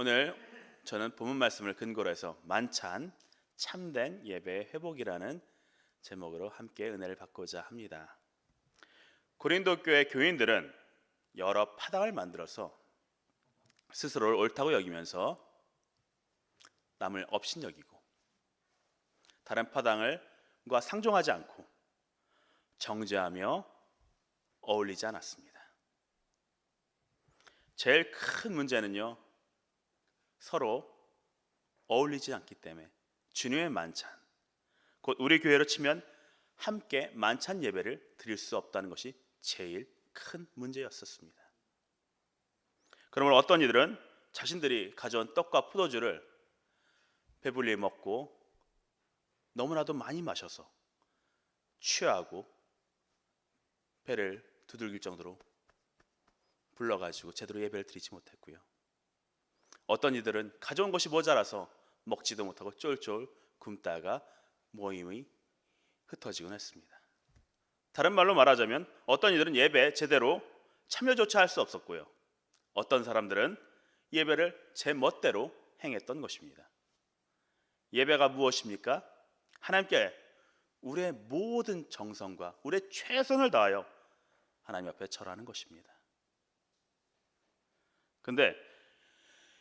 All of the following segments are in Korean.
오늘 저는 본문 말씀을 근거로 해서 만찬 참된 예배 회복이라는 제목으로 함께 은혜를 받고자 합니다. 고린도 교회 교인들은 여러 파당을 만들어서 스스로를 옳다고 여기면서 남을 업신 여기고 다른 파당을과 상종하지 않고 정죄하며 어울리지 않았습니다. 제일 큰 문제는요. 서로 어울리지 않기 때문에 주님의 만찬 곧 우리 교회로 치면 함께 만찬 예배를 드릴 수 없다는 것이 제일 큰 문제였었습니다. 그러면 어떤 이들은 자신들이 가져온 떡과 포도주를 배불리 먹고 너무나도 많이 마셔서 취하고 배를 두들길 정도로 불러가지고 제대로 예배를 드리지 못했고요. 어떤 이들은 가져온 것이 모자라서 먹지도 못하고 쫄쫄 굶다가 모임이 흩어지곤 했습니다. 다른 말로 말하자면 어떤 이들은 예배 제대로 참여조차 할 수 없었고요. 어떤 사람들은 예배를 제 멋대로 행했던 것입니다. 예배가 무엇입니까? 하나님께 우리의 모든 정성과 우리의 최선을 다하여 하나님 앞에 절하는 것입니다. 근데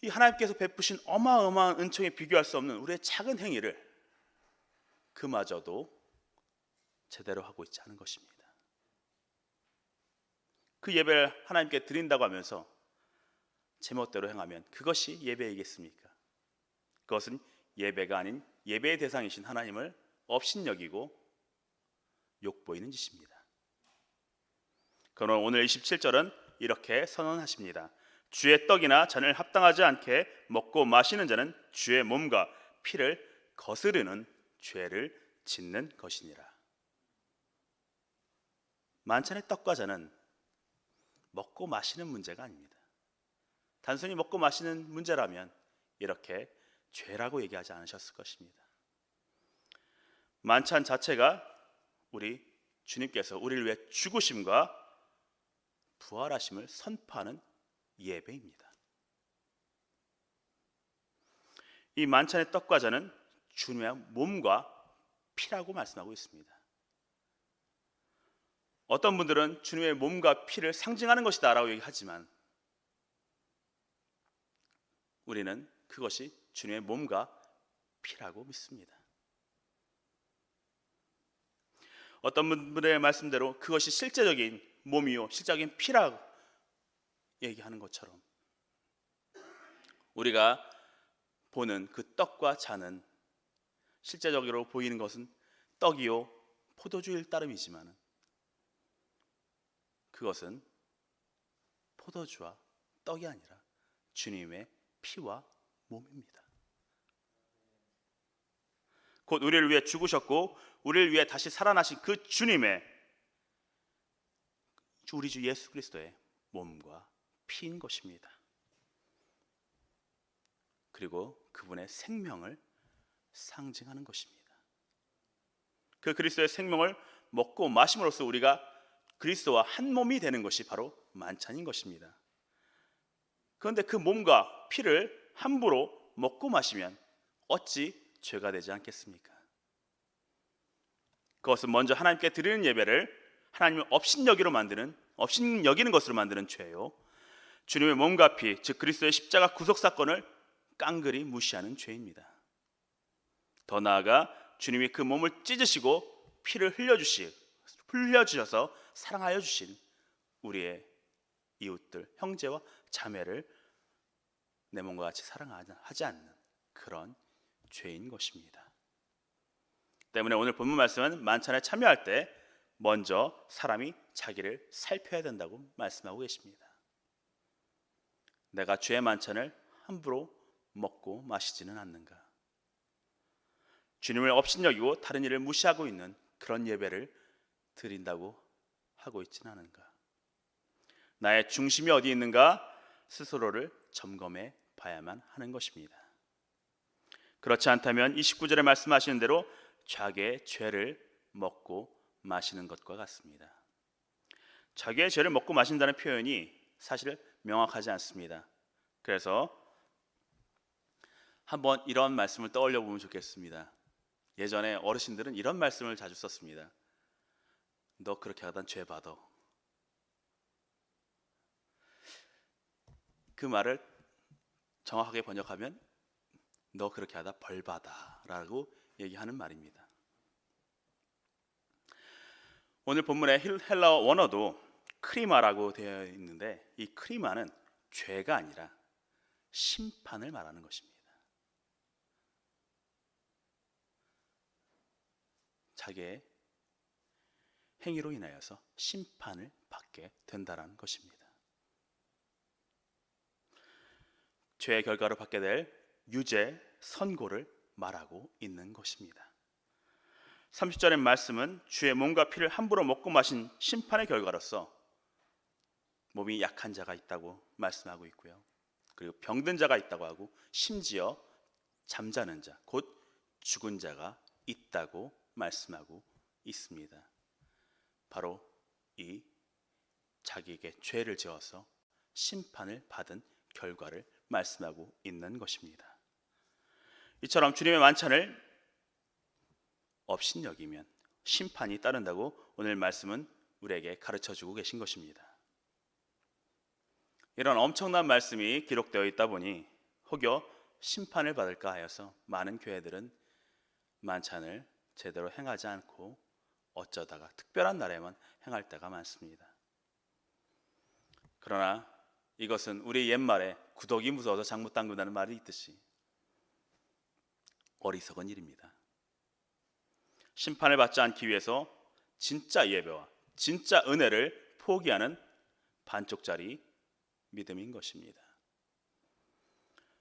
이 하나님께서 베푸신 어마어마한 은총에 비교할 수 없는 우리의 작은 행위를 그마저도 제대로 하고 있지 않은 것입니다. 그 예배를 하나님께 드린다고 하면서 제멋대로 행하면 그것이 예배이겠습니까? 그것은 예배가 아닌 예배의 대상이신 하나님을 업신여기고 욕보이는 짓입니다. 그러나 오늘 27절은 이렇게 선언하십니다. 주의 떡이나 잔을 합당하지 않게 먹고 마시는 자는 주의 몸과 피를 거스르는 죄를 짓는 것이니라. 만찬의 떡과 잔은 먹고 마시는 문제가 아닙니다. 단순히 먹고 마시는 문제라면 이렇게 죄라고 얘기하지 않으셨을 것입니다. 만찬 자체가 우리 주님께서 우리를 위해 죽으심과 부활하심을 선포하는 예배입니다. 이 만찬의 떡과 잔은 주님의 몸과 피라고 말씀하고 있습니다. 어떤 분들은 주님의 몸과 피를 상징하는 것이다라고 얘기하지만 우리는 그것이 주님의 몸과 피라고 믿습니다. 어떤 분들의 말씀대로 그것이 실제적인 몸이요, 실제적인 피라고 얘기하는 것처럼 우리가 보는 그 떡과 잔은 실제적으로 보이는 것은 떡이요 포도주일 따름이지만 그것은 포도주와 떡이 아니라 주님의 피와 몸입니다. 곧 우리를 위해 죽으셨고 우리를 위해 다시 살아나신 그 주님의 우리 주 예수 그리스도의 몸과 피인 것입니다. 그리고 그분의 생명을 상징하는 것입니다. 그 그리스도의 생명을 먹고 마심으로써 우리가 그리스도와 한 몸이 되는 것이 바로 만찬인 것입니다. 그런데 그 몸과 피를 함부로 먹고 마시면 어찌 죄가 되지 않겠습니까? 그것은 먼저 하나님께 드리는 예배를 하나님을 업신여기로 만드는 업신여기는 것으로 만드는 죄요. 주님의 몸과 피, 즉 그리스도의 십자가 구속 사건을 깡그리 무시하는 죄입니다. 더 나아가 주님이 그 몸을 찢으시고 피를 흘려주시 흘려주셔서 사랑하여 주신 우리의 이웃들, 형제와 자매를 내 몸과 같이 사랑하지 않는 그런 죄인 것입니다. 때문에 오늘 본문 말씀은 만찬에 참여할 때 먼저 사람이 자기를 살펴야 된다고 말씀하고 계십니다. 내가 주의 만찬을 함부로 먹고 마시지는 않는가? 주님을 업신여기고 다른 일을 무시하고 있는 그런 예배를 드린다고 하고 있지는 않은가? 나의 중심이 어디 있는가 스스로를 점검해 봐야만 하는 것입니다. 그렇지 않다면 29절에 말씀하시는 대로 자기의 죄를 먹고 마시는 것과 같습니다. 자기의 죄를 먹고 마신다는 표현이 사실 명확하지 않습니다. 그래서 한번 이런 말씀을 떠올려 보면 좋겠습니다. 예전에 어르신들은 이런 말씀을 자주 썼습니다. 너 그렇게 하다 죄 받아. 그 말을 정확하게 번역하면 너 그렇게 하다 벌 받아라고 얘기하는 말입니다. 오늘 본문의 힐- 헬라어 원어도 크리마라고 되어 있는데 이 크리마는 죄가 아니라 심판을 말하는 것입니다. 자기의 행위로 인하여서 심판을 받게 된다는 것입니다. 죄의 결과로 받게 될 유죄, 선고를 말하고 있는 것입니다. 30절의 말씀은 주의 몸과 피를 함부로 먹고 마신 심판의 결과로서 몸이 약한 자가 있다고 말씀하고 있고요. 그리고 병든 자가 있다고 하고 심지어 잠자는 자, 곧 죽은 자가 있다고 말씀하고 있습니다. 바로 이 자기에게 죄를 지어서 심판을 받은 결과를 말씀하고 있는 것입니다. 이처럼 주님의 만찬을 업신여기면 심판이 따른다고 오늘 말씀은 우리에게 가르쳐 주고 계신 것입니다. 이런 엄청난 말씀이 기록되어 있다 보니 혹여 심판을 받을까 하여서 많은 교회들은 만찬을 제대로 행하지 않고 어쩌다가 특별한 날에만 행할 때가 많습니다. 그러나 이것은 우리 옛말에 구덕이 무서워서 장못 담근다는 말이 있듯이 어리석은 일입니다. 심판을 받지 않기 위해서 진짜 예배와 진짜 은혜를 포기하는 반쪽짜리 믿음인 것입니다.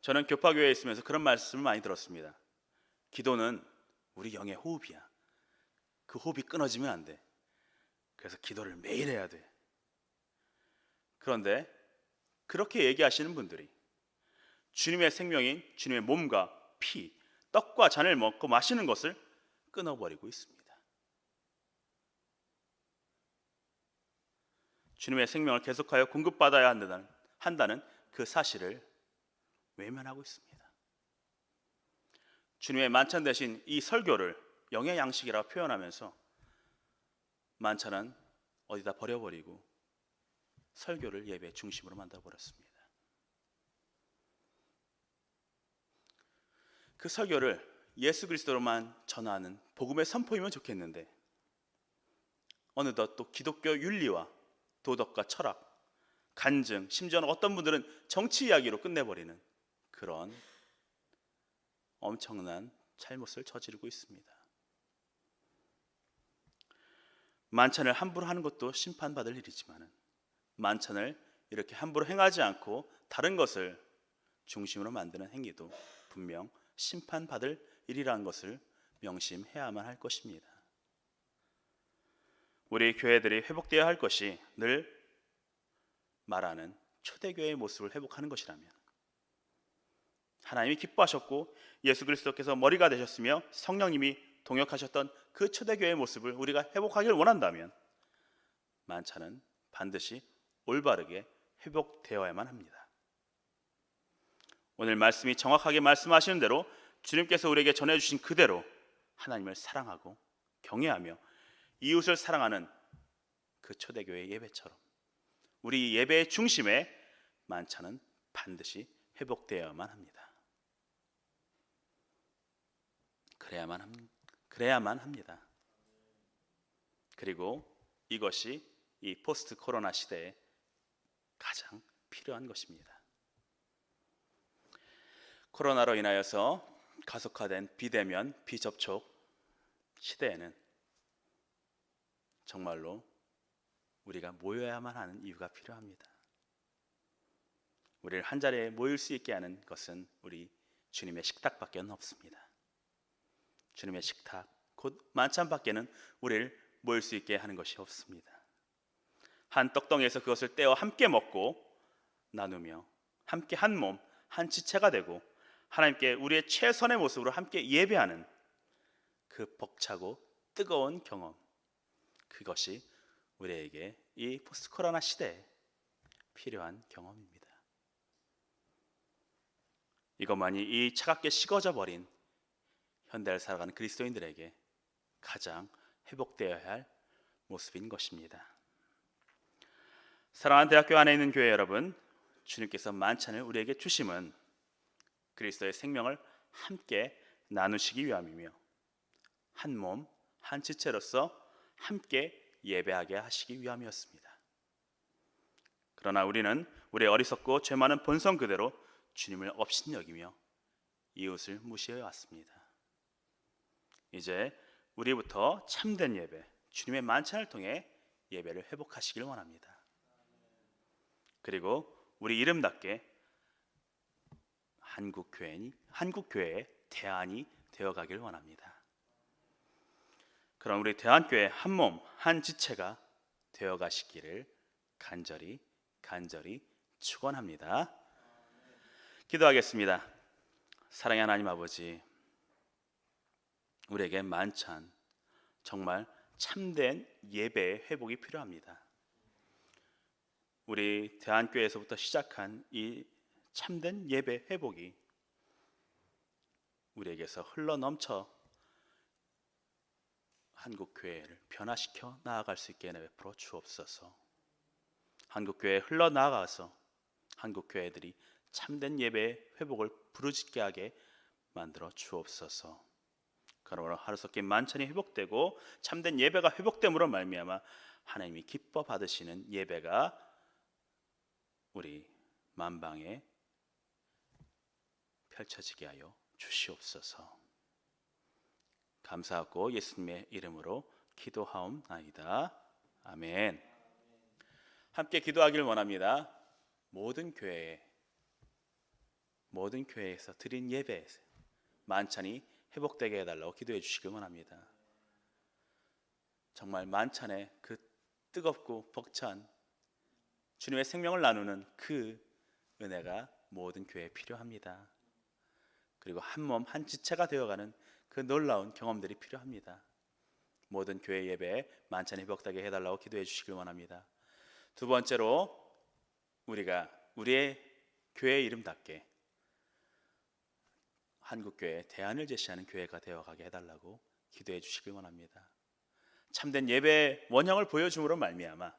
저는 교파교회에 있으면서 그런 말씀을 많이 들었습니다. 기도는 우리 영의 호흡이야. 그 호흡이 끊어지면 안 돼. 그래서 기도를 매일 해야 돼. 그런데 그렇게 얘기하시는 분들이 주님의 생명인 주님의 몸과 피, 떡과 잔을 먹고 마시는 것을 끊어버리고 있습니다. 주님의 생명을 계속하여 공급받아야 한다는, 한다는 그 사실을 외면하고 있습니다. 주님의 만찬 대신 이 설교를 영의 양식이라 표현하면서 만찬은 어디다 버려버리고 설교를 예배 중심으로 만들어 버렸습니다. 그 설교를 예수 그리스도로만 전하는 복음의 선포이면 좋겠는데 어느덧 또 기독교 윤리와 도덕과 철학, 간증, 심지어는 어떤 분들은 정치 이야기로 끝내버리는 그런 엄청난 잘못을 저지르고 있습니다. 만찬을 함부로 하는 것도 심판받을 일이지만은 만찬을 이렇게 함부로 행하지 않고 다른 것을 중심으로 만드는 행위도 분명 심판받을 일이라는 것을 명심해야만 할 것입니다. 우리 교회들이 회복되어야 할 것이 늘 말하는 초대교회의 모습을 회복하는 것이라면 하나님이 기뻐하셨고 예수 그리스도께서 머리가 되셨으며 성령님이 동역하셨던 그 초대교회의 모습을 우리가 회복하길 원한다면 만찬은 반드시 올바르게 회복되어야만 합니다. 오늘 말씀이 정확하게 말씀하시는 대로 주님께서 우리에게 전해 주신 그대로 하나님을 사랑하고 경외하며 이웃을 사랑하는 그 초대교회 예배처럼 우리 예배의 중심에 만찬은 반드시 회복되어야만 합니다. 그래야만 합, 그래야만 합니다. 그리고 이것이 이 포스트 코로나 시대에 가장 필요한 것입니다. 코로나로 인하여서 가속화된 비대면 비접촉 시대에는 정말로 우리가 모여야만 하는 이유가 필요합니다. 우리를 한 자리에 모일 수 있게 하는 것은 우리 주님의 식탁밖에 없습니다. 주님의 식탁 곧 만찬밖에는 우리를 모일 수 있게 하는 것이 없습니다. 한 떡덩이에서 그것을 떼어 함께 먹고 나누며 함께 한 몸, 한 지체가 되고 하나님께 우리의 최선의 모습으로 함께 예배하는 그 벅차고 뜨거운 경험 그것이 우리에게 이 포스트 코로나 시대에 필요한 경험입니다. 이것만이 이 차갑게 식어져 버린 현대를 살아가는 그리스도인들에게 가장 회복되어야 할 모습인 것입니다. 사랑하는 대학교 안에 있는 교회 여러분, 주님께서 만찬을 우리에게 주심은 그리스도의 생명을 함께 나누시기 위함이며 한 몸, 한 지체로서 함께 예배하게 하시기 위함이었습니다. 그러나 우리는 우리의 어리석고 죄 많은 본성 그대로 주님을 업신여기며 이웃을 무시해 왔습니다. 이제 우리부터 참된 예배, 주님의 만찬을 통해 예배를 회복하시길 원합니다. 그리고 우리 이름답게 한국 교회니 한국 교회의 대안이 되어 가길 원합니다. 그럼 우리 대한교회 한 몸, 한 지체가 되어 가시기를 간절히 간절히 축원합니다. 기도하겠습니다. 사랑의 하나님 아버지, 우리에게 만찬 정말 참된 예배의 회복이 필요합니다. 우리 대한교회에서부터 시작한 이 참된 예배 회복이 우리에게서 흘러 넘쳐 한국 교회를 변화시켜 나아갈 수 있게 베풀어 주옵소서. 한국 교회에 흘러 나아가서 한국 교회들이 참된 예배의 회복을 부르짖게 하게 만들어 주옵소서. 그러므로 하루속히 만찬이 회복되고 참된 예배가 회복됨으로 말미암아 하나님이 기뻐 받으시는 예배가 우리 만방에 펼쳐지게 하여 주시옵소서. 감사하고 예수님의 이름으로 기도하옵나이다. 아멘. 함께 기도하길 원합니다. 모든 교회에 모든 교회에서 드린 예배 만찬이 회복되게 해달라고 기도해 주시길 원합니다. 정말 만찬에 그 뜨겁고 벅찬 주님의 생명을 나누는 그 은혜가 모든 교회에 필요합니다. 그리고 한 몸 한 지체가 되어가는 그 놀라운 경험들이 필요합니다. 모든 교회 예배에 만찬이 회복되게 해달라고 기도해 주시길 원합니다. 두 번째로 우리가 우리의 교회 이름답게 한국 교회 대안을 제시하는 교회가 되어가게 해달라고 기도해 주시길 원합니다. 참된 예배 원형을 보여줌으로 말미암아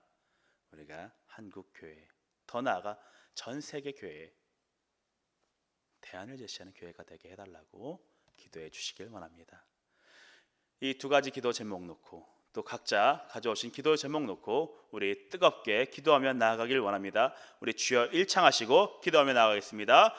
우리가 한국 교회 더 나아가 전 세계 교회 대안을 제시하는 교회가 되게 해달라고 기도해 주시길 원합니다. 이 두 가지 기도 제목 놓고 또 각자 가져오신 기도 제목 놓고 우리 뜨겁게 기도하며 나아가길 원합니다. 우리 주여 일창하시고 기도하며 나아가겠습니다.